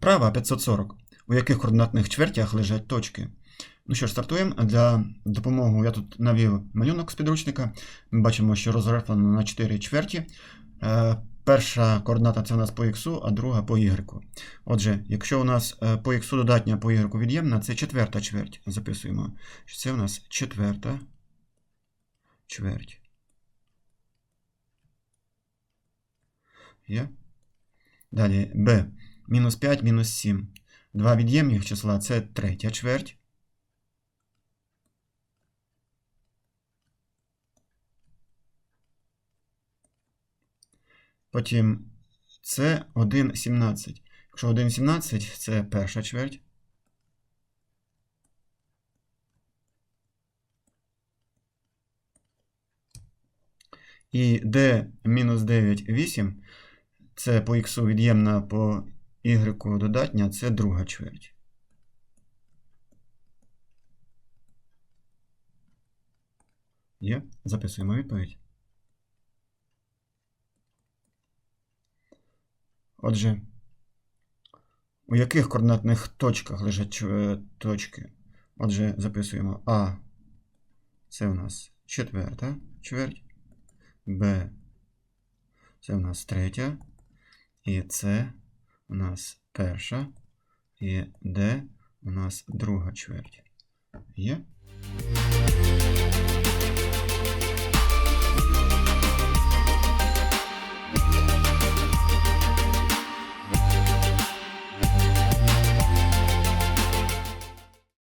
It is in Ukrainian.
Права 540. У яких координатних чвертях лежать точки? Ну що ж, стартуємо. Для допомоги я тут навів малюнок з підручника. Ми бачимо, що розраховано на 4 чверті. Е, Перша координата це у нас по х, а друга по y. Отже, якщо у нас е, по х додатня, по y від'ємна, це четверта чверть. Записуємо, що це у нас четверта чверть. Є? Далі b. Мінус 5, мінус 7. Два від'ємних числа це третя чверть. Потім це 1,17. Якщо 1,17 це перша чверть. І d мінус 9, 8 це по х від'ємна по y додатня, це друга чверть. Є? Записуємо відповідь. Отже, у яких координатних точках лежать точки? Отже, записуємо А. Це у нас четверта чверть. Б. Це у нас третя. І С у нас перша. І Д у нас друга чверть. Є?